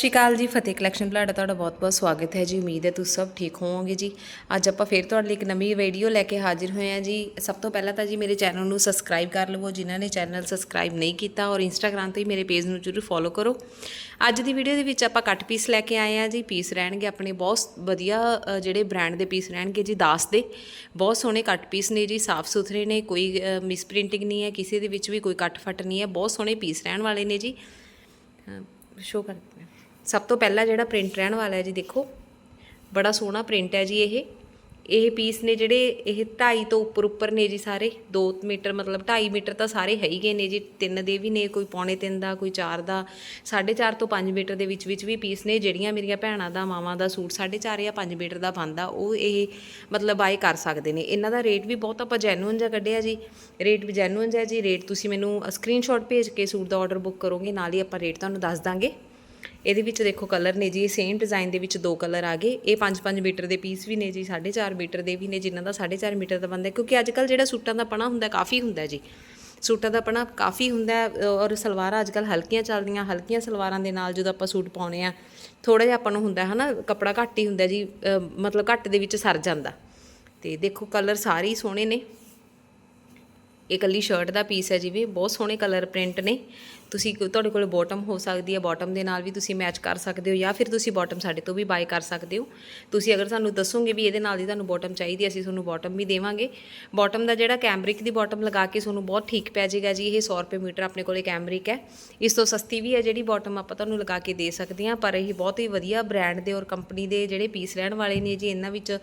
ਸਤਿ ਸ਼੍ਰੀ ਅਕਾਲ ਜੀ, ਫਤਿਹ ਕਲੈਕਸ਼ਨ ਬਲਾਡਾ ਤੁਹਾਡਾ ਬਹੁਤ-ਬਹੁਤ ਸਵਾਗਤ ਹੈ ਜੀ। ਉਮੀਦ ਹੈ ਤੁਸੀਂ ਸਭ ਠੀਕ ਹੋਵੋਗੇ ਜੀ। ਅੱਜ ਆਪਾਂ ਫੇਰ ਤੁਹਾਡੇ ਲਈ ਇੱਕ ਨਵੀਂ ਵੀਡੀਓ ਲੈ ਕੇ ਹਾਜ਼ਰ ਹੋਏ ਹਾਂ ਜੀ। ਸਭ ਤੋਂ ਪਹਿਲਾਂ ਤਾਂ ਜੀ ਮੇਰੇ ਚੈਨਲ ਨੂੰ ਸਬਸਕ੍ਰਾਈਬ ਕਰ ਲਵੋ। ਜਿਨ੍ਹਾਂ ਨੇ ਚੈਨਲ ਸਬਸਕ੍ਰਾਈਬ ਨਹੀਂ ਕੀਤਾ ਔਰ ਇੰਸਟਾਗ੍ਰam ਤੇ ਮੇਰੇ ਪੇਜ ਨੂੰ ਜ਼ਰੂਰ ਫੋਲੋ ਕਰੋ। ਅੱਜ ਦੀ ਵੀਡੀਓ ਦੇ ਵਿੱਚ ਆਪਾਂ ਕੱਟ ਪੀਸ ਲੈ ਕੇ ਆਏ ਹਾਂ ਜੀ। ਪੀਸ ਰਹਿਣਗੇ ਆਪਣੇ ਬਹੁਤ ਵਧੀਆ ਜਿਹੜੇ ਬ੍ਰਾਂਡ ਦੇ ਪੀਸ ਰਹਿਣਗੇ ਜੀ, ਦਾਸ ਦੇ। ਬਹੁਤ ਸੋਹਣੇ ਕੱਟ ਪੀਸ ਨੇ ਜੀ, ਸਾਫ਼ ਸੁਥਰੇ ਨੇ, ਕੋਈ ਮਿਸ ਪ੍ਰਿੰਟਿੰਗ ਨਹੀਂ ਹੈ, ਕਿਸੇ ਦੇ ਵਿੱਚ ਵੀ ਕੋਈ ਕੱਟ ਫਟ ਨਹੀਂ ਹੈ। ਬਹੁਤ ਸੋਹਣੇ ਪੀਸ ਰਹਿਣ ਵਾਲੇ ਨੇ ਜੀ। ਸ਼ੋ ਕਰਦੇ ਹਾਂ। ਸਭ ਤੋਂ ਪਹਿਲਾਂ ਜਿਹੜਾ ਪ੍ਰਿੰਟ ਰਹਿਣ ਵਾਲਾ ਹੈ ਜੀ ਦੇਖੋ। ਬੜਾ ਸੋਹਣਾ ਪ੍ਰਿੰਟ ਹੈ ਜੀ ਇਹ। ਇਹ ਪੀਸ ਨੇ ਜਿਹੜੇ ਇਹ 2.5 ਤੋਂ ਉੱਪਰ ਉੱਪਰ ਨੇ ਜੀ ਸਾਰੇ। 2 ਮੀਟਰ ਮਤਲਬ 2.5 ਮੀਟਰ ਤਾਂ ਸਾਰੇ ਹੈ ਹੀ ਗਏ ਨੇ ਜੀ। ਤਿੰਨ ਦੇ ਵੀ ਨੇ, ਕੋਈ ਪੌਣੇ ਤਿੰਨ ਦਾ, ਕੋਈ 4 ਦਾ। 4.5 ਤੋਂ 5 ਮੀਟਰ ਦੇ ਵਿੱਚ ਵਿੱਚ ਵੀ ਪੀਸ ਨੇ ਜਿਹੜੀਆਂ ਮੇਰੀਆਂ ਭੈਣਾਂ ਦਾ, ਮਾਵਾਂ ਦਾ ਸੂਟ 4.5 ਜਾਂ 5 ਮੀਟਰ ਦਾ ਬਣਦਾ। ਉਹ ਇਹ ਮਤਲਬ ਬਾਏ ਕਰ ਸਕਦੇ ਨੇ। ਇਹਨਾਂ ਦਾ ਰੇਟ ਵੀ ਬਹੁਤ ਆਪਾਂ ਜੈਨੂਇਨ ਜਿਹਾ ਕੱਢਿਆ ਜੀ। ਰੇਟ ਵੀ ਜੈਨੂਇਨ ਜਿਹਾ ਜੀ। ਰੇਟ ਤੁਸੀਂ ਮੈਨੂੰ ਸਕਰੀਨਸ਼ਾਟ ਭੇਜ ਕੇ ਸੂਟ ਦਾ ਆਰਡਰ ਬੁੱਕ ਕਰੋਗੇ, ਨਾਲ ਹੀ ਆਪਾਂ ਰੇਟ ਤੁਹਾਨੂੰ ਦੱਸ ਦਾਂਗੇ। ਇਹਦੇ ਵਿੱਚ ਦੇਖੋ ਕਲਰ ਨੇ ਜੀ ਸੇਮ ਡਿਜ਼ਾਈਨ ਦੇ ਵਿੱਚ ਦੋ ਕਲਰ ਆ ਗਏ। ਇਹ 5-5 ਮੀਟਰ ਦੇ ਪੀਸ ਵੀ ਨੇ ਜੀ 4.5 ਮੀਟਰ ਦੇ ਵੀ ਨੇ, ਜਿਨ੍ਹਾਂ ਦਾ 4.5 ਮੀਟਰ ਦਾ ਬੰਦਾ ਕਿਉਂਕਿ ਅੱਜ ਕੱਲ ਜਿਹੜਾ ਸੂਟਾਂ ਦਾ ਪਣਾ ਹੁੰਦਾ, ਕਾਫੀ ਹੁੰਦਾ ਜੀ। ਸੂਟਾਂ ਦਾ ਪਣਾ ਕਾਫੀ ਹੁੰਦਾ ਔਰ ਸਲਵਾਰਾਂ ਅੱਜ ਕੱਲ ਹਲਕੀਆਂ ਚੱਲਦੀਆਂ, ਹਲਕੀਆਂ ਸਲਵਾਰਾਂ ਦੇ ਨਾਲ ਜਦੋਂ ਆਪਾਂ ਸੂਟ ਪਾਉਣੇ ਆ ਥੋੜਾ ਜਿਹਾ ਆਪਾਂ ਨੂੰ ਹੁੰਦਾ ਹੈ ਨਾ, ਕੱਪੜਾ ਘੱਟ ਹੀ ਹੁੰਦਾ ਜੀ ਮਤਲਬ ਘੱਟ ਦੇ ਵਿੱਚ ਸਰ ਜਾਂਦਾ। ਤੇ ਦੇਖੋ ਕਲਰ ਸਾਰੇ ਹੀ ਸੋਹਣੇ ਨੇ। ਇਹ ਇਕੱਲੀ ਸ਼ਰਟ ਦਾ ਪੀਸ ਹੈ ਜਿਵੇਂ ਬਹੁਤ ਸੋਹਣੇ ਕਲਰ ਪ੍ਰਿੰਟ ਨੇ। ਤੁਸੀਂ ਤੁਹਾਡੇ ਕੋਲ ਬਾਟਮ ਹੋ ਸਕਦੀ ਹੈ ਬਾਟਮ ਦੇ ਨਾਲ ਵੀ ਤੁਸੀਂ ਮੈਚ ਕਰ ਸਕਦੇ ਹੋ ਜਾਂ ਫਿਰ ਤੁਸੀਂ ਬਾਟਮ ਸਾਡੇ ਤੋਂ ਵੀ ਬਾਈ ਕਰ ਸਕਦੇ ਹੋ। ਤੁਸੀਂ ਅਗਰ ਸਾਨੂੰ ਦੱਸੋਗੇ ਵੀ ਇਹਦੇ ਨਾਲ ਦੀ ਤੁਹਾਨੂੰ ਬਾਟਮ ਚਾਹੀਦੀ ਹੈ, ਅਸੀਂ ਤੁਹਾਨੂੰ ਬਾਟਮ ਵੀ ਦੇਵਾਂਗੇ। ਬਾਟਮ ਦਾ ਜਿਹੜਾ ਕੈਮਰਿਕ ਦੀ ਬਾਟਮ ਲਗਾ ਕੇ ਤੁਹਾਨੂੰ ਬਹੁਤ ਠੀਕ ਪੈ ਜਾਏਗਾ ਜੀ ਇਹ 100 ਰੁਪਏ ਮੀਟਰ ਆਪਣੇ ਕੋਲੇ ਕੈਮਰਿਕ ਹੈ। ਇਸ ਤੋਂ ਸਸਤੀ ਵੀ ਹੈ ਜਿਹੜੀ ਬਾਟਮ ਆਪਾਂ ਤੁਹਾਨੂੰ ਲਗਾ ਕੇ ਦੇ ਸਕਦੇ ਹਾਂ ਪਰ ਇਹ ਬਹੁਤ ਹੀ ਵਧੀਆ ਬ੍ਰਾਂਡ ਦੇ ਔਰ ਕੰਪਨੀ ਦੇ ਜਿਹੜੇ ਪੀਸ ਰਹਿਣ ਵਾਲੇ ਨੇ ਜੀ ਇਹਨਾਂ ਵਿੱਚ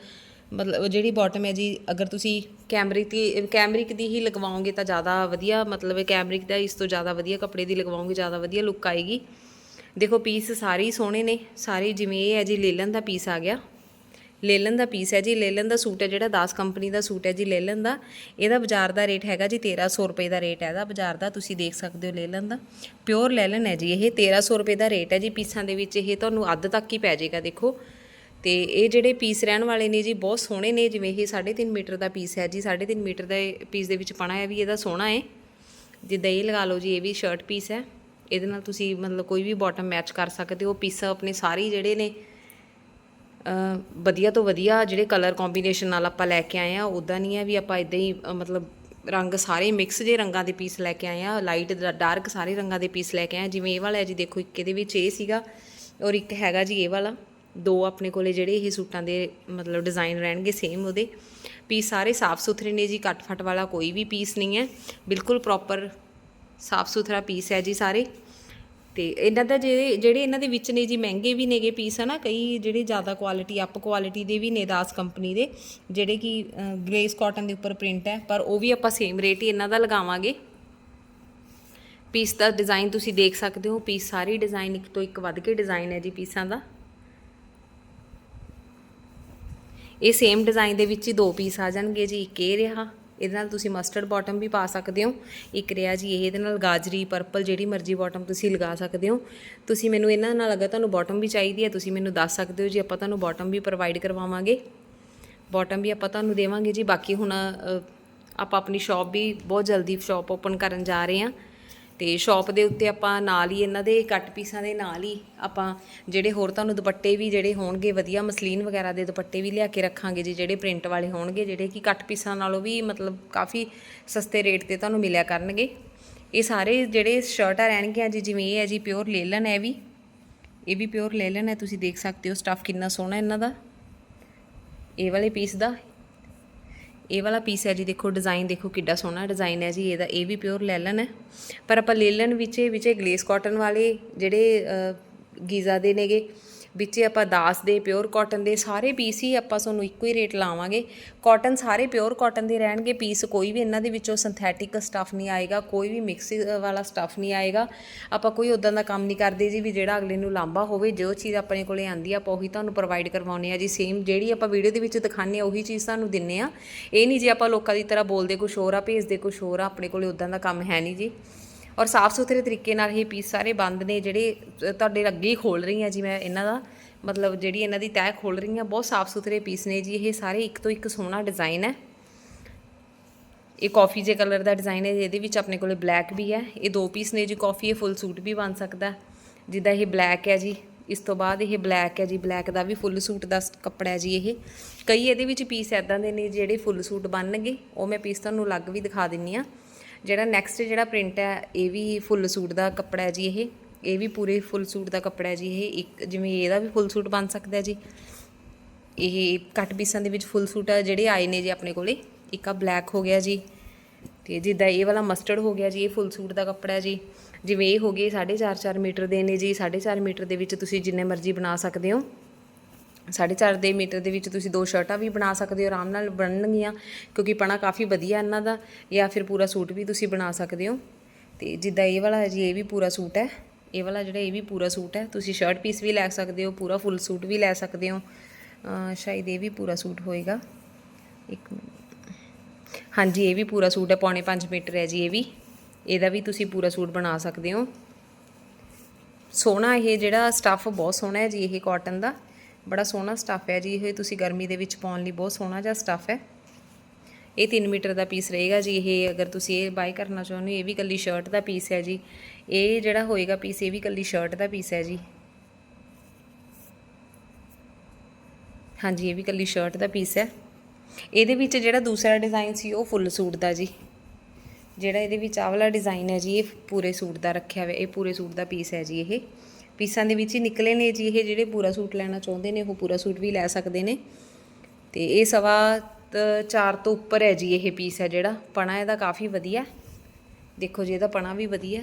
ਮਤਲਬ ਜਿਹੜੀ ਬਾਟਮ ਹੈ ਜੀ, ਅਗਰ ਤੁਸੀਂ ਕੈਮਰਿਕ ਦੀ ਕੈਮਰਿਕ ਦੀ ਹੀ ਲਗਵਾਓਗੇ ਤਾਂ ਜ਼ਿਆਦਾ ਵਧੀਆ, ਮਤਲਬ ਕੈਮਰਿਕ ਦਾ ਇਸ ਤੋਂ ਜ਼ਿਆਦਾ ਵਧੀਆ ਕੱਪੜੇ ਦੀ ਲਗਵਾਓਗੇ, ਜ਼ਿਆਦਾ ਵਧੀਆ ਲੁੱਕ ਆਏਗੀ। ਦੇਖੋ ਪੀਸ ਸਾਰੇ ਹੀ ਸੋਹਣੇ ਨੇ, ਸਾਰੇ ਜਿਵੇਂ ਇਹ ਹੈ ਜੀ, ਲੇਲਨ ਦਾ ਪੀਸ ਆ ਗਿਆ। ਲੇਲਨ ਦਾ ਪੀਸ ਹੈ ਜੀ, ਲੇਲਨ ਦਾ ਸੂਟ ਹੈ ਜਿਹੜਾ 10 ਕੰਪਨੀ ਦਾ ਸੂਟ ਹੈ ਜੀ, ਲੇਲਨ ਦਾ। ਇਹਦਾ ਬਾਜ਼ਾਰ ਦਾ ਰੇਟ ਹੈਗਾ ਜੀ 1300 ਰੁਪਏ ਦਾ ਰੇਟ ਹੈ ਇਹਦਾ ਬਾਜ਼ਾਰ ਦਾ, ਤੁਸੀਂ ਦੇਖ ਸਕਦੇ ਹੋ ਲੇਲਨ ਦਾ। ਪਿਓਰ ਲੇਲਨ ਹੈ ਜੀ ਇਹ 1300 ਰੁਪਏ ਦਾ ਰੇਟ ਹੈ ਜੀ, ਪੀਸਾਂ ਦੇ ਵਿੱਚ ਇਹ ਤੁਹਾਨੂੰ ਅੱਧ ਤੱਕ ਹੀ ਪੈ ਜਾਏਗਾ, ਦੇਖੋ। ਤੇ ਇਹ ਜਿਹੜੇ ਪੀਸ ਰਹਿਣ ਵਾਲੇ ਨੇ ਜੀ, ਬਹੁਤ ਸੋਹਣੇ ਨੇ, ਜਿਵੇਂ ਇਹ 3.5 ਮੀਟਰ ਦਾ ਪੀਸ ਹੈ ਜੀ 3.5 ਮੀਟਰ ਦਾ ਪੀਸ ਦੇ ਵਿੱਚ ਪਣਾ ਹੈ ਵੀ ਇਹਦਾ ਸੋਹਣਾ ਹੈ। ਜਿੱਦਾਂ ਇਹ ਲਗਾ ਲਓ ਜੀ, ਇਹ ਵੀ ਸ਼ਰਟ ਪੀਸ ਹੈ। ਇਹਦੇ ਨਾਲ ਤੁਸੀਂ ਮਤਲਬ ਕੋਈ ਵੀ ਬਾਟਮ ਮੈਚ ਕਰ ਸਕਦੇ ਹੋ ਪੀਸ ਆਪਣੇ ਸਾਰੇ ਜਿਹੜੇ ਨੇ ਵਧੀਆ ਤੋਂ ਵਧੀਆ ਜਿਹੜੇ ਕਲਰ ਕੰਬੀਨੇਸ਼ਨ ਨਾਲ ਆਪਾਂ ਲੈ ਕੇ ਆਏ ਆ ਉਦਾਂ ਨਹੀਂ ਹੈ ਵੀ ਆਪਾਂ ਇਦਾਂ ਹੀ ਮਤਲਬ ਰੰਗ ਸਾਰੇ ਮਿਕਸ ਜੇ ਰੰਗਾਂ ਦੇ ਪੀਸ ਲੈ ਕੇ ਆਏ ਆ ਲਾਈਟ ਡਾਰਕ ਸਾਰੇ ਰੰਗਾਂ ਦੇ ਪੀਸ ਲੈ ਕੇ ਆਏ ਆ ਜਿਵੇਂ ਇਹ ਵਾਲਾ ਹੈ ਜੀ, ਦੇਖੋ ਇੱਕ ਇਹਦੇ ਵਿੱਚ ਇਹ ਸੀਗਾ ਔਰ ਇੱਕ ਹੈਗਾ ਜੀ ਇਹ ਵਾਲਾ। ਦੋ ਆਪਣੇ ਕੋਲੇ ਜਿਹੜੇ ਇਹ ਸੂਟਾਂ ਦੇ ਮਤਲਬ ਡਿਜ਼ਾਈਨ ਰਹਿਣਗੇ ਸੇਮ ਉਹਦੇ। ਪੀਸ ਸਾਰੇ ਸਾਫ਼ ਸੁਥਰੇ ਨੇ ਜੀ ਕੱਟ ਫਟ ਵਾਲਾ ਕੋਈ ਵੀ ਪੀਸ ਨਹੀਂ ਹੈ। ਬਿਲਕੁਲ ਪ੍ਰੋਪਰ ਸਾਫ਼ ਸੁਥਰਾ ਪੀਸ ਹੈ ਜੀ ਸਾਰੇ। ਤੇ ਇਹਨਾਂ ਦਾ ਜਿਹੜੇ ਜਿਹੜੇ ਇਹਨਾਂ ਦੇ ਵਿੱਚ ਨੇ ਜੀ, ਮਹਿੰਗੇ ਵੀ ਨੇਗੇ ਪੀਸ ਹਨਾ? ਕਈ ਜਿਹੜੇ ਜ਼ਿਆਦਾ ਕੁਆਲਿਟੀ ਅਪ ਕੁਆਲਿਟੀ ਦੇ ਵੀ ਨੇ ਦਾਸ ਕੰਪਨੀ ਦੇ, ਜਿਹੜੇ ਕਿ ਗ੍ਰੇਸ ਕਾਟਨ ਦੇ ਉੱਪਰ ਪ੍ਰਿੰਟ ਹੈ, ਪਰ ਉਹ ਵੀ ਆਪਾਂ ਸੇਮ ਰੇਟ ਹੀ ਇਹਨਾਂ ਦਾ ਲਗਾਵਾਂਗੇ। ਪੀਸ ਦਾ ਡਿਜ਼ਾਈਨ ਤੁਸੀਂ ਦੇਖ ਸਕਦੇ ਹੋ ਪੀਸ ਸਾਰੀ ਡਿਜ਼ਾਈਨ ਇੱਕ ਤੋਂ ਇੱਕ ਵੱਧ ਕੇ ਡਿਜ਼ਾਈਨ ਹੈ ਜੀ ਪੀਸਾਂ ਦਾ। ਇਹ ਸੇਮ ਡਿਜ਼ਾਈਨ ਦੇ ਵਿੱਚ ਹੀ ਦੋ ਪੀਸ ਆ ਜਾਣਗੇ ਜੀ, ਇੱਕ ਇਹ ਰਿਹਾ, ਇਹਦੇ ਨਾਲ ਤੁਸੀਂ ਮਸਟਰਡ ਬਾਟਮ ਵੀ ਪਾ ਸਕਦੇ ਹੋ, ਇੱਕ ਰਿਹਾ ਜੀ ਇਹ, ਇਹਦੇ ਨਾਲ ਗਾਜਰੀ ਪਰਪਲ ਜਿਹੜੀ ਮਰਜ਼ੀ ਬਾਟਮ ਤੁਸੀਂ ਲਗਾ ਸਕਦੇ ਹੋ। ਤੁਸੀਂ ਮੈਨੂੰ ਇਹਨਾਂ ਨਾਲ ਅਗਰ ਤੁਹਾਨੂੰ ਬਾਟਮ ਵੀ ਚਾਹੀਦੀ ਹੈ, ਤੁਸੀਂ ਮੈਨੂੰ ਦੱਸ ਸਕਦੇ ਹੋ ਜੀ, ਆਪਾਂ ਤੁਹਾਨੂੰ ਬਾਟਮ ਵੀ ਪ੍ਰੋਵਾਈਡ ਕਰਵਾਵਾਂਗੇ। ਬਾਟਮ ਵੀ ਆਪਾਂ ਤੁਹਾਨੂੰ ਦੇਵਾਂਗੇ ਜੀ, ਬਾਕੀ ਹੁਣ ਆਪਾਂ ਆਪਣੀ ਸ਼ਾਪ ਵੀ ਬਹੁਤ ਜਲਦੀ ਸ਼ਾਪ ਓਪਨ ਕਰਨ ਜਾ ਰਹੇ ਹਾਂ। ਤੇ ਸ਼ਾਪ ਦੇ ਉੱਤੇ ਆਪਾਂ ਨਾਲ ਹੀ ਇਹਨਾਂ ਦੇ ਕੱਟ ਪੀਸਾਂ ਦੇ ਨਾਲ ਹੀ ਆਪਾਂ ਜਿਹੜੇ ਹੋਰ ਤੁਹਾਨੂੰ ਦੁਪੱਟੇ ਵੀ ਜਿਹੜੇ ਹੋਣਗੇ, ਵਧੀਆ ਮਸਲੀਨ ਵਗੈਰਾ ਦੇ ਦੁਪੱਟੇ ਵੀ ਲਿਆ ਕੇ ਰੱਖਾਂਗੇ ਜੀ, ਜਿਹੜੇ ਪ੍ਰਿੰਟ ਵਾਲੇ ਹੋਣਗੇ, ਜਿਹੜੇ ਕਿ ਕੱਟ ਪੀਸਾਂ ਨਾਲੋਂ ਵੀ ਮਤਲਬ ਕਾਫੀ ਸਸਤੇ ਰੇਟ ਤੇ ਤੁਹਾਨੂੰ ਮਿਲਿਆ ਕਰਨਗੇ। ਇਹ ਸਾਰੇ ਜਿਹੜੇ ਸ਼ਰਟਾਂ ਰਹਿਣਗੀਆਂ ਜੀ, ਜਿਵੇਂ ਇਹ ਹੈ ਜੀ ਪਿਓਰ ਲੇਲਨ ਹੈ ਵੀ। ਇਹ ਵੀ ਪਿਓਰ ਲੇਲਨ ਹੈ, ਤੁਸੀਂ ਦੇਖ ਸਕਦੇ ਹੋ ਸਟੱਫ ਕਿੰਨਾ ਸੋਹਣਾ ਇਹਨਾਂ ਦਾ। ਇਹ ਵਾਲੇ ਪੀਸ ਦਾ ਇਹ ਵਾਲਾ ਪੀਸ ਹੈ ਜੀ, ਦੇਖੋ ਡਿਜ਼ਾਈਨ ਦੇਖੋ ਕਿੱਡਾ ਸੋਹਣਾ ਡਿਜ਼ਾਈਨ ਹੈ ਜੀ, ਇਹਦਾ ਇਹ ਵੀ ਪਿਓਰ ਲੈਲਨ ਹੈ। ਪਰ ਆਪਾਂ ਲੇਲਨ ਵਿੱਚ ਵਿੱਚ ਗਲੇਸ ਕਾਟਨ ਵਾਲੇ ਜਿਹੜੇ ਗੀਜ਼ਾ ਦੇ ਨੇਗੇ ਵਿੱਚ ਆਪਾਂ ਦਾਸ ਦੇ ਪਿਓਰ ਕਾਟਨ ਦੇ ਸਾਰੇ ਪੀਸ ਹੀ ਆਪਾਂ ਤੁਹਾਨੂੰ ਇੱਕੋ ਹੀ ਰੇਟ ਲਾਵਾਂਗੇ। ਕਾਟਨ ਸਾਰੇ ਪਿਓਰ ਕਾਟਨ ਦੇ ਰਹਿਣਗੇ ਪੀਸ ਕੋਈ ਵੀ ਇਹਨਾਂ ਦੇ ਵਿੱਚੋਂ ਸਿੰਥੈਟਿਕ ਸਟੱਫ ਨਹੀਂ ਆਏਗਾ, ਕੋਈ ਵੀ ਮਿਕਸ ਵਾਲਾ ਸਟੱਫ ਨਹੀਂ ਆਏਗਾ। ਆਪਾਂ ਕੋਈ ਉਦਾਂ ਦਾ ਕੰਮ ਨਹੀਂ ਕਰਦੇ ਜੀ ਵੀ ਜਿਹੜਾ ਅਗਲੇ ਨੂੰ ਲਾਂਬਾ ਹੋਵੇ, ਜੋ ਚੀਜ਼ ਆਪਣੇ ਕੋਲੇ ਆਂਦੀ ਆ, ਆਪਾਂ ਉਹੀ ਤੁਹਾਨੂੰ ਪ੍ਰੋਵਾਈਡ ਕਰਵਾਉਨੇ ਆ ਜੀ। ਸੇਮ ਜਿਹੜੀ ਆਪਾਂ ਵੀਡੀਓ ਦੇ ਵਿੱਚ ਦਿਖਾਉਂਦੇ ਆ, ਉਹੀ ਚੀਜ਼ ਤੁਹਾਨੂੰ ਦਿੰਨੇ ਆ। ਇਹ ਨਹੀਂ ਜੀ ਆਪਾਂ ਲੋਕਾਂ ਦੀ ਤਰ੍ਹਾਂ ਬੋਲਦੇ ਕੁਝ ਹੋਰ ਆ, ਭੇਜਦੇ ਕੁਝ ਹੋਰ ਆ, ਆਪਣੇ ਕੋਲੇ ਉਦਾਂ ਦਾ ਕੰਮ ਹੈ ਨਹੀਂ ਜੀ। ਔਰ ਸਾਫ਼ ਸੁਥਰੇ ਤਰੀਕੇ ਨਾਲ ਇਹ ਪੀਸ ਸਾਰੇ ਬੰਦ ਨੇ, ਜਿਹੜੇ ਤੁਹਾਡੇ ਅੱਗੇ ਹੀ ਖੋਲ ਰਹੀ ਹਾਂ ਜੀ ਮੈਂ ਇਹਨਾਂ ਦਾ। ਮਤਲਬ ਜਿਹੜੀ ਇਹਨਾਂ ਦੀ ਤੈਅ ਖੋਲ ਰਹੀ ਹਾਂ ਬਹੁਤ ਸਾਫ਼ ਸੁਥਰੇ ਪੀਸ ਨੇ ਜੀ, ਇਹ ਸਾਰੇ ਇੱਕ ਤੋਂ ਇੱਕ ਸੋਹਣਾ ਡਿਜ਼ਾਈਨ ਹੈ। ਇਹ ਕਾਫੀ ਜੇ ਕਲਰ ਦਾ ਡਿਜ਼ਾਈਨ ਹੈ, ਇਹਦੇ ਵਿੱਚ ਆਪਣੇ ਕੋਲੇ ਬਲੈਕ ਵੀ ਹੈ। ਇਹ ਦੋ ਪੀਸ ਨੇ ਜੀ ਕਾਫੀ ਇਹ ਫੁੱਲ ਸੂਟ ਵੀ ਬਣ ਸਕਦਾ ਜਿੱਦਾਂ ਇਹ ਬਲੈਕ ਹੈ ਜੀ, ਇਸ ਤੋਂ ਬਾਅਦ ਇਹ ਬਲੈਕ ਹੈ ਜੀ ਬਲੈਕ ਦਾ ਵੀ ਫੁੱਲ ਸੂਟ ਦਾ ਕੱਪੜਾ ਹੈ ਜੀ ਇਹ। ਕਈ ਇਹਦੇ ਵਿੱਚ ਪੀਸ ਐਦਾਂ ਦੇ ਨੇ, ਜਿਹੜੇ ਫੁੱਲ ਸੂਟ ਬਣਨਗੇ, ਉਹ ਮੈਂ ਪੀਸ ਤੁਹਾਨੂੰ ਅਲੱਗ ਵੀ ਦਿਖਾ ਦਿੰਨੀ ਆ ਜਿਹੜਾ ਨੈਕਸਟ ਜਿਹੜਾ ਪ੍ਰਿੰਟ ਹੈ, ਇਹ ਵੀ ਫੁੱਲ ਸੂਟ ਦਾ ਕੱਪੜਾ ਹੈ ਜੀ ਇਹ। ਇਹ ਵੀ ਪੂਰੇ ਫੁੱਲ ਸੂਟ ਦਾ ਕੱਪੜਾ ਹੈ ਜੀ ਇਹ। ਇੱਕ ਜਿਵੇਂ ਇਹਦਾ ਵੀ ਫੁੱਲ ਸੂਟ ਬਣ ਸਕਦਾ ਜੀ। ਇਹ ਕੱਟ ਪੀਸਾਂ ਦੇ ਵਿੱਚ ਫੁੱਲ ਸੂਟ ਆ, ਜਿਹੜੇ ਆਏ ਨੇ ਜੀ ਆਪਣੇ ਕੋਲੇ। ਇੱਕ ਆ ਬਲੈਕ ਹੋ ਗਿਆ ਜੀ। ਤੇ ਜਿੱਦਾਂ ਇਹ ਵਾਲਾ ਮਸਟਰਡ ਹੋ ਗਿਆ ਜੀ, ਇਹ ਫੁੱਲ ਸੂਟ ਦਾ ਕੱਪੜਾ ਹੈ ਜੀ। ਜਿਵੇਂ ਇਹ ਹੋ ਗਏ 4.5 4 ਮੀਟਰ ਦੇ ਨੇ ਜੀ। 4.5 ਮੀਟਰ ਦੇ ਵਿੱਚ ਤੁਸੀਂ ਜਿੰਨੇ ਮਰਜ਼ੀ ਬਣਾ ਸਕਦੇ ਹੋ। 4.5 ਦੇ ਮੀਟਰ ਦੇ ਵਿੱਚ ਤੁਸੀਂ ਦੋ ਸ਼ਰਟਾਂ ਵੀ ਬਣਾ ਸਕਦੇ ਹੋ, ਆਰਾਮ ਨਾਲ ਬਣਨਗੀਆਂ ਕਿਉਂਕਿ ਪਣਾ ਕਾਫੀ ਵਧੀਆ ਇਹਨਾਂ ਦਾ, ਜਾਂ ਫਿਰ ਪੂਰਾ ਸੂਟ ਵੀ ਤੁਸੀਂ ਬਣਾ ਸਕਦੇ ਹੋ। ਤੇ ਜਿੱਦਾਂ ਇਹ ਵਾਲਾ ਹੈ ਜੀ, ਇਹ ਵੀ ਪੂਰਾ ਸੂਟ ਹੈ। ਇਹ ਵਾਲਾ ਜਿਹੜਾ, ਇਹ ਵੀ ਪੂਰਾ ਸੂਟ ਹੈ। ਤੁਸੀਂ ਸ਼ਰਟ ਪੀਸ ਵੀ ਲੈ ਸਕਦੇ ਹੋ, ਪੂਰਾ ਫੁੱਲ ਸੂਟ ਵੀ ਲੈ ਸਕਦੇ ਹੋ। ਸ਼ਾਇਦ ਇਹ ਵੀ ਪੂਰਾ ਸੂਟ ਹੋਏਗਾ। ਇੱਕ ਹਾਂਜੀ, ਇਹ ਵੀ ਪੂਰਾ ਸੂਟ ਹੈ, ਪੌਣੇ 5 ਮੀਟਰ ਹੈ ਜੀ ਇਹ ਵੀ। ਇਹਦਾ ਵੀ ਤੁਸੀਂ ਪੂਰਾ ਸੂਟ ਬਣਾ ਸਕਦੇ ਹੋ। ਸੋਹਣਾ ਇਹ ਜਿਹੜਾ ਸਟੱਫ ਬਹੁਤ ਸੋਹਣਾ ਹੈ ਜੀ, ਇਹ ਕਾਟਨ ਦਾ। ਬੜਾ ਸੋਹਣਾ ਸਟੱਫ ਹੈ ਜੀ, ਇਹ ਤੁਸੀਂ ਗਰਮੀ ਦੇ ਵਿੱਚ ਪਾਉਣ ਲਈ ਬਹੁਤ ਸੋਹਣਾ ਜਿਹਾ ਸਟੱਫ ਹੈ। ਇਹ 3 ਮੀਟਰ ਦਾ ਪੀਸ ਰਹੇਗਾ ਜੀ, ਇਹ ਅਗਰ ਤੁਸੀਂ ਇਹ ਬਾਈ ਕਰਨਾ ਚਾਹੁੰਦੇ ਹੋ, ਇਹ ਵੀ ਕੱਲੀ ਸ਼ਰਟ ਦਾ ਪੀਸ ਹੈ ਜੀ। ਇਹ ਜਿਹੜਾ ਹੋਏਗਾ ਪੀਸ ਇਹ ਵੀ ਕੱਲੀ ਸ਼ਰਟ ਦਾ ਪੀਸ ਹੈ ਜੀ। ਹਾਂਜੀ, ਇਹ ਵੀ ਕੱਲੀ ਸ਼ਰਟ ਦਾ ਪੀਸ ਹੈ। ਇਹਦੇ ਵਿੱਚ ਜਿਹੜਾ ਦੂਸਰਾ ਡਿਜ਼ਾਈਨ ਸੀ, ਉਹ ਫੁੱਲ ਸੂਟ ਦਾ ਜੀ। ਜਿਹੜਾ ਇਹਦੇ ਵਿੱਚ ਆਹ ਵਾਲਾ ਡਿਜ਼ਾਈਨ ਹੈ ਜੀ, ਇਹ ਪੂਰੇ ਸੂਟ ਦਾ ਰੱਖਿਆ ਹੋਇਆ, ਇਹ ਪੂਰੇ ਸੂਟ ਦਾ ਪੀਸ ਹੈ ਜੀ ਇਹ। ਪੀਸਾਂ ਦੇ ਵਿੱਚ ਹੀ ਨਿਕਲੇ ਨੇ ਜੀ, ਇਹ ਜਿਹੜੇ ਪੂਰਾ ਸੂਟ ਲੈਣਾ ਚਾਹੁੰਦੇ ਨੇ, ਉਹ ਪੂਰਾ ਸੂਟ ਵੀ ਲੈ ਸਕਦੇ ਨੇ। ਤੇ ਇਹ ਸਵਾ ਚਾਰ ਤੋਂ ਉੱਪਰ ਹੈ ਜੀ, ਇਹ ਪੀਸ ਹੈ ਜਿਹੜਾ। ਪਣਾ ਇਹਦਾ ਕਾਫੀ ਵਧੀਆ। ਦੇਖੋ ਜੀ, ਇਹਦਾ ਪਣਾ ਵੀ ਵਧੀਆ।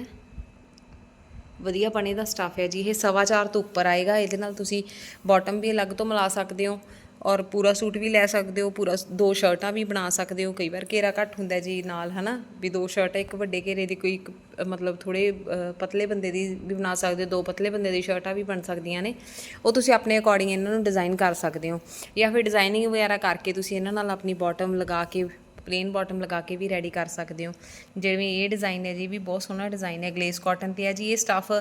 ਵਧੀਆ ਪਣੇ ਦਾ ਸਟਾਫ ਹੈ ਜੀ, ਇਹ ਸਵਾ ਚਾਰ ਤੋਂ ਉੱਪਰ ਆਏਗਾ। ਇਹਦੇ ਨਾਲ ਤੁਸੀਂ ਬਾਟਮ ਵੀ ਅਲੱਗ ਤੋਂ ਮਿਲਾ ਸਕਦੇ ਹੋ। ਔਰ ਪੂਰਾ ਸੂਟ ਵੀ ਲੈ ਸਕਦੇ ਹੋ, ਪੂਰਾ ਦੋ ਸ਼ਰਟਾਂ ਵੀ ਬਣਾ ਸਕਦੇ ਹੋ। ਕਈ ਵਾਰ ਘੇਰਾ ਘੱਟ ਹੁੰਦਾ ਜੀ ਨਾਲ, ਹਨਾ? ਵੀ ਦੋ ਸ਼ਰਟ, ਇੱਕ ਵੱਡੇ ਘੇਰੇ ਦੀ ਕੋਈ ਇੱਕ ਮਤਲਬ ਥੋੜੇ ਪਤਲੇ ਬੰਦੇ ਦੀ ਵੀ ਬਣਾ ਸਕਦੇ ਹੋ, ਦੋ ਪਤਲੇ ਬੰਦੇ ਦੀ ਸ਼ਰਟਾਂ ਵੀ ਬਣ ਸਕਦੀਆਂ ਨੇ। ਉਹ ਤੁਸੀਂ ਆਪਣੇ ਅਕੋਰਡਿੰਗ ਇਹਨਾਂ ਨੂੰ ਡਿਜ਼ਾਈਨ ਕਰ ਸਕਦੇ ਹੋ। ਜਾਂ ਫਿਰ ਡਿਜ਼ਾਈਨਿੰਗ ਵਗੈਰਾ ਕਰਕੇ ਤੁਸੀਂ ਇਹਨਾਂ ਨਾਲ ਆਪਣੀ ਬਾਟਮ ਲਗਾ ਕੇ ਪਲੇਨ ਬਾਟਮ ਲਗਾ ਕੇ ਵੀ ਰੈਡੀ ਕਰ ਸਕਦੇ ਹੋ। ਜਿਵੇਂ ਇਹ ਡਿਜ਼ਾਈਨ ਹੈ ਜੀ, ਵੀ ਬਹੁਤ ਸੋਹਣਾ ਡਿਜ਼ਾਈਨ ਹੈ ਗਲੇਸ ਕਾਟਨ ਤੇ ਹੈ ਜੀ। ਇਹ ਸਟੱਫ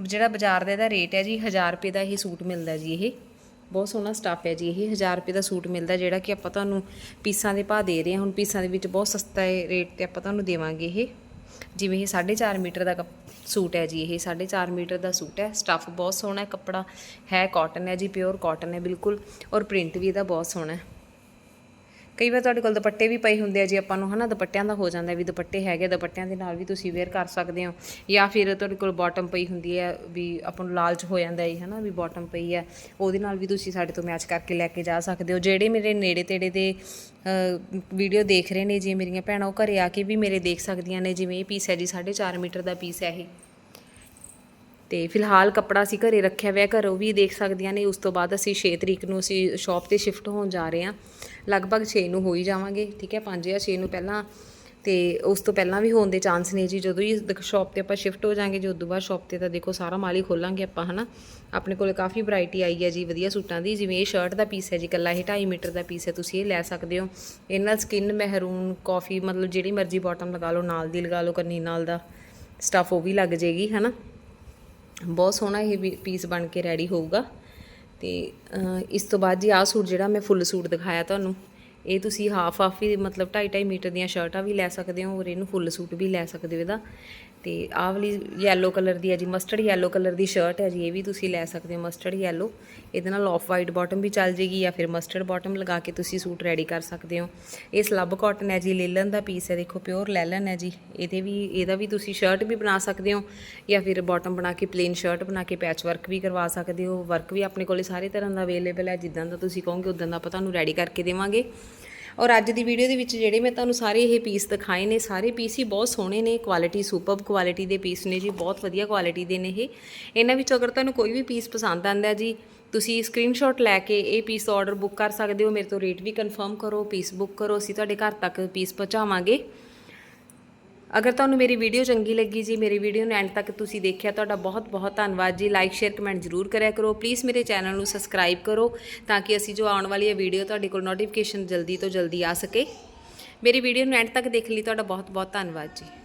ਜਿਹੜਾ ਬਾਜ਼ਾਰ ਦਾ ਇਹਦਾ ਰੇਟ ਹੈ ਜੀ 1000 ਰੁਪਏ ਦਾ ਇਹ ਸੂਟ ਮਿਲਦਾ ਜੀ ਇਹ। ਬਹੁਤ ਸੋਹਣਾ ਸਟੱਫ ਹੈ ਜੀ। ਇਹ 1000 ਰੁਪਏ ਦਾ ਸੂਟ ਮਿਲਦਾ ਜਿਹੜਾ ਕਿ ਆਪਾਂ ਤੁਹਾਨੂੰ ਪੀਸਾਂ ਦੇ ਭਾਅ ਦੇ ਰਹੇ ਹਾਂ। ਹੁਣ ਪੀਸਾਂ ਦੇ ਵਿੱਚ ਬਹੁਤ ਸਸਤਾ ਰੇਟ ਤੇ ਆਪਾਂ ਤੁਹਾਨੂੰ ਦੇਵਾਂਗੇ ਇਹ। ਜਿਵੇਂ ਇਹ 4.5 ਮੀਟਰ ਦਾ ਕੱਪ- ਸੂਟ ਹੈ ਜੀ। ਇਹ 4.5 ਮੀਟਰ ਦਾ ਸੂਟ ਹੈ। ਸਟੱਫ ਬਹੁਤ ਸੋਹਣਾ ਹੈ। ਕੱਪੜਾ ਹੈ ਕਾਟਨ ਹੈ ਜੀ। ਪਿਓਰ ਕਾਟਨ ਹੈ ਬਿਲਕੁਲ। ਔਰ ਪ੍ਰਿੰਟ ਵੀ ਇਹਦਾ ਬਹੁਤ ਸੋਹਣਾ ਹੈ। ਕਈ ਵਾਰ ਤੁਹਾਡੇ ਕੋਲ ਦੁਪੱਟੇ ਵੀ ਪਏ ਹੁੰਦੇ ਆ ਜੀ ਆਪਾਂ ਨੂੰ, ਹਨਾ, ਦੁਪੱਟਿਆਂ ਦਾ ਹੋ ਜਾਂਦਾ ਵੀ ਦੁਪੱਟੇ ਹੈਗੇ ਦੁਪੱਟਿਆਂ ਦੇ ਨਾਲ ਵੀ ਤੁਸੀਂ ਵੇਅਰ ਕਰ ਸਕਦੇ ਹੋ। ਜਾਂ ਫਿਰ ਤੁਹਾਡੇ ਕੋਲ ਬਾਟਮ ਪਈ ਹੁੰਦੀ ਹੈ ਵੀ ਆਪਾਂ ਨੂੰ ਲਾਲਚ ਹੋ ਜਾਂਦਾ ਹੈ ਹਨਾ, ਵੀ ਬਾਟਮ ਪਈ ਹੈ ਉਹਦੇ ਨਾਲ ਵੀ ਤੁਸੀਂ ਸਾਡੇ ਤੋਂ ਮੈਚ ਕਰਕੇ ਲੈ ਕੇ ਜਾ ਸਕਦੇ ਹੋ। ਜਿਹੜੇ ਮੇਰੇ ਨੇੜੇ ਤੇੜੇ ਦੇ ਵੀਡੀਓ ਦੇਖ ਰਹੇ ਨੇ, ਜੀ ਮੇਰੀਆਂ ਭੈਣਾਂ ਉਹ ਘਰੇ ਆ ਕੇ ਵੀ ਮੇਰੇ ਦੇਖ ਸਕਦੀਆਂ ਨੇ, ਜਿਵੇਂ ਇਹ ਪੀਸ ਹੈ ਜੀ 4.5 ਮੀਟਰ ਦਾ ਪੀਸ ਹੈ ਇਹ। ਤੇ ਫਿਲਹਾਲ ਕੱਪੜਾ ਅਸੀਂ ਘਰੇ ਰੱਖਿਆ ਹੋਇਆ, ਘਰੋਂ ਵੀ ਦੇਖ ਸਕਦੀਆਂ ਨੇ। ਉਸ ਤੋਂ ਬਾਅਦ ਅਸੀਂ 6 ਤਰੀਕ ਨੂੰ ਅਸੀਂ ਸ਼ਾਪ ਤੇ ਸ਼ਿਫਟ ਹੋਣ ਜਾ ਰਹੇ ਹਾਂ। ਲਗਭਗ 6 ਨੂੰ ਹੋ ਹੀ ਜਾਵਾਂਗੇ, ਠੀਕ ਹੈ? 5 ਜਾਂ 6 ਨੂੰ ਪਹਿਲਾਂ। ਤੇ ਉਸ ਤੋਂ ਪਹਿਲਾਂ ਵੀ ਹੋਣ ਦੇ ਚਾਂਸ ਨੇ ਜੀ। ਜਦੋਂ ਹੀ ਸ਼ਾਪ ਤੇ ਆਪਾਂ ਸ਼ਿਫਟ ਹੋ ਜਾਾਂਗੇ ਜੀ ਉਦੋਂ ਬਾਅਦ ਸ਼ਾਪ ਤੇ ਤਾਂ ਦੇਖੋ ਸਾਰਾ ਮਾਲ ਹੀ ਖੋਲਾਂਗੇ ਆਪਾਂ, ਹਨਾ? ਆਪਣੇ ਕੋਲ ਕਾਫੀ ਵੈਰਾਈਟੀ ਆਈ ਹੈ ਜੀ, ਵਧੀਆ ਸੂਟਾਂ ਦੀ। ਜਿਵੇਂ ਇਹ ਸ਼ਰਟ ਦਾ ਪੀਸ ਹੈ ਜੀ ਕੱਲਾ ਇਹ 2.5 ਮੀਟਰ ਦਾ ਪੀਸ ਹੈ, ਤੁਸੀਂ ਇਹ ਲੈ ਸਕਦੇ ਹੋ। ਇਹਨਾਂ ਨਾਲ ਸਕਿਨ ਮਹਿਰੂਨ ਕਾਫੀ ਮਤਲਬ ਜਿਹੜੀ ਮਰਜ਼ੀ ਬਾਟਮ ਲਗਾ ਲਓ, ਨਾਲ ਦੀ ਲਗਾ ਲਓ, ਕੰਨੀ ਨਾਲ ਦਾ ਸਟਫ ਉਹ ਵੀ ਲੱਗ ਜੇਗੀ ਹਨਾ? ਬਹੁਤ ਸੋਹਣਾ ਇਹ ਵੀ ਪੀਸ ਬਣ ਕੇ ਰੈਡੀ ਹੋਊਗਾ। ਤੇ ਇਸ ਤੋਂ ਬਾਅਦ ਜੀ ਆਹ ਸੂਟ ਜਿਹੜਾ ਮੈਂ ਫੁੱਲ ਸੂਟ ਦਿਖਾਇਆ ਤੁਹਾਨੂੰ, ਇਹ ਤੁਸੀਂ ਹਾਫ ਹਾਫ ਹੀ ਮਤਲਬ 2.5 2.5 ਮੀਟਰ ਦੀਆਂ ਸ਼ਰਟਾਂ ਵੀ ਲੈ ਸਕਦੇ ਹੋ ਔਰ ਇਹਨੂੰ ਫੁੱਲ ਸੂਟ ਵੀ ਲੈ ਸਕਦੇ ਹੋ ਇਹਦਾ। ਤੇ ਆਹ ਵਾਲੀ ਯੈਲੋ ਕਲਰ ਦੀ ਹੈ ਜੀ ਮਸਟਰਡ ਯੈਲੋ ਕਲਰ ਦੀ ਸ਼ਰਟ ਹੈ ਜੀ, ਇਹ ਵੀ ਤੁਸੀਂ ਲੈ ਸਕਦੇ ਹੋ ਮਸਟਰਡ ਯੈਲੋ ਇਹਦੇ ਨਾਲ ਆਫ ਵਾਈਟ ਬਾਟਮ ਵੀ ਚੱਲ ਜੇਗੀ ਜਾਂ ਫਿਰ ਮਸਟਰਡ ਬਾਟਮ ਲਗਾ ਕੇ ਤੁਸੀਂ ਸੂਟ ਰੈਡੀ ਕਰ ਸਕਦੇ ਹੋ। ਇਹ ਸਲੱਬ ਕਾਟਨ ਹੈ ਜੀ ਲੇਲਨ ਦਾ ਪੀਸ ਹੈ, ਦੇਖੋ ਪਿਓਰ ਲੈਲਨ ਹੈ ਜੀ। ਇਹਦੇ ਵੀ, ਇਹਦਾ ਵੀ ਤੁਸੀਂ ਸ਼ਰਟ ਵੀ ਬਣਾ ਸਕਦੇ ਹੋ ਜਾਂ ਫਿਰ ਬਾਟਮ ਬਣਾ ਕੇ ਪਲੇਨ ਸ਼ਰਟ ਬਣਾ ਕੇ ਪੈਚ ਵਰਕ ਵੀ ਕਰਵਾ ਸਕਦੇ ਹੋ। ਵਰਕ ਵੀ ਆਪਣੇ ਕੋਲੇ ਸਾਰੇ ਤਰ੍ਹਾਂ ਦਾ ਅਵੇਲੇਬਲ ਹੈ, ਜਿੱਦਾਂ ਦਾ ਤੁਸੀਂ ਕਹੋਗੇ ਉਦਾਂ ਦਾ ਆਪਾਂ ਤੁਹਾਨੂੰ ਰੈਡੀ ਕਰਕੇ ਦੇਵਾਂਗੇ। ਔਰ ਅੱਜ ਦੀ ਵੀਡੀਓ ਦੇ ਵਿੱਚ ਜਿਹੜੇ ਮੈਂ ਤੁਹਾਨੂੰ ਸਾਰੇ ਇਹ ਪੀਸ ਦਿਖਾਏ ਨੇ, ਸਾਰੇ ਪੀਸ ਹੀ ਬਹੁਤ ਸੋਹਣੇ ਨੇ ਕੁਆਲਿਟੀ ਸੁਪਰਬ ਕੁਆਲਿਟੀ ਦੇ ਪੀਸ ਨੇ ਜੀ, ਬਹੁਤ ਵਧੀਆ ਕੁਆਲਿਟੀ ਦੇ ਨੇ ਇਹ। ਇਹਨਾਂ ਵਿੱਚੋਂ ਅਗਰ ਤੁਹਾਨੂੰ ਕੋਈ ਵੀ ਪੀਸ ਪਸੰਦ ਆਂਦਾ ਜੀ, ਤੁਸੀਂ ਸਕਰੀਨਸ਼ਾਟ ਲੈ ਕੇ ਇਹ ਪੀਸ ਆਰਡਰ ਬੁੱਕ ਕਰ ਸਕਦੇ ਹੋ, ਮੇਰੇ ਤੋਂ ਰੇਟ ਵੀ ਕਨਫਰਮ ਕਰੋ ਪੀਸ ਬੁੱਕ ਕਰੋ, ਅਸੀਂ ਤੁਹਾਡੇ ਘਰ ਤੱਕ ਪੀਸ ਪਹੁੰਚਾਵਾਂਗੇ। ਅਗਰ ਤੁਹਾਨੂੰ ਮੇਰੀ ਵੀਡੀਓ ਚੰਗੀ ਲੱਗੀ ਜੀ, ਮੇਰੀ ਵੀਡੀਓ ਨੂੰ ਐਂਡ ਤੱਕ ਤੁਸੀਂ ਦੇਖਿਆ, ਤੁਹਾਡਾ ਬਹੁਤ ਬਹੁਤ ਧੰਨਵਾਦ ਜੀ। ਲਾਈਕ ਸ਼ੇਅਰ ਕਮੈਂਟ ਜ਼ਰੂਰ ਕਰਿਆ ਕਰੋ। ਪਲੀਜ਼ ਮੇਰੇ ਚੈਨਲ ਨੂੰ ਸਬਸਕ੍ਰਾਈਬ ਕਰੋ ਤਾਂ ਕਿ ਅਸੀਂ ਜੋ ਆਉਣ ਵਾਲੀ ਹੈ ਵੀਡੀਓ ਤੁਹਾਡੇ ਕੋਲ ਨੋਟੀਫਿਕੇਸ਼ਨ ਜਲਦੀ ਤੋਂ ਜਲਦੀ ਆ ਸਕੇ। ਮੇਰੀ ਵੀਡੀਓ ਨੂੰ ਐਂਡ ਤੱਕ ਦੇਖ ਲਈ, ਤੁਹਾਡਾ ਬਹੁਤ ਬਹੁਤ ਧੰਨਵਾਦ ਜੀ।